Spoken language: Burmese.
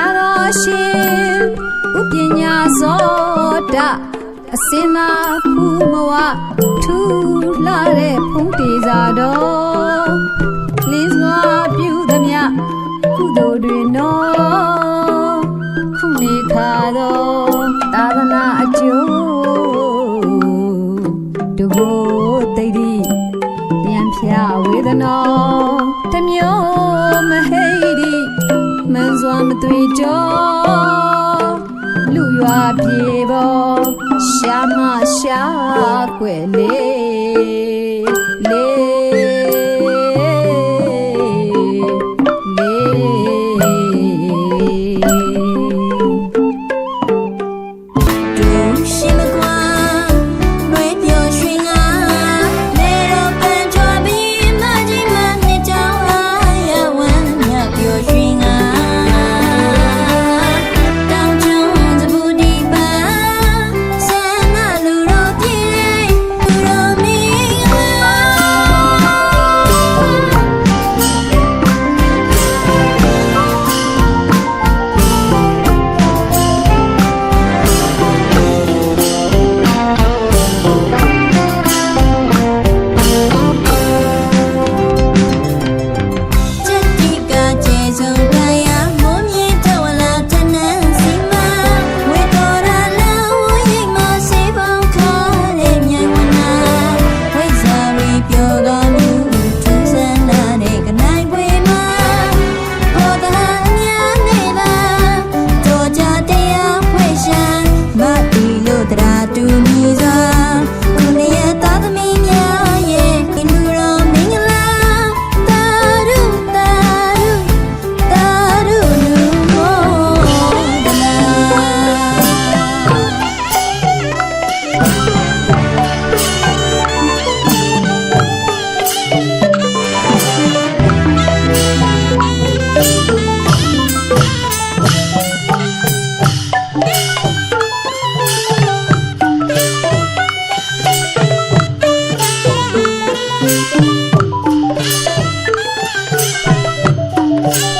ညာတော်ရှင်ဥပညာစောတအစင်သာခုမဝထူလာတဲ့ဖုံးတေသာတော်လေးစွာပြုသည်မြကုသိုလ်တွင်တော်ခုနေခါတော်သာသနာအကျိုးတဘောတိတ်ဒီပြန်ဖြဝေဒနာတမျိုးမဟဲ စွာမသွေကြောလူရွာပြေပေါ်ရှာမရှာွယ်လေလေ Oh.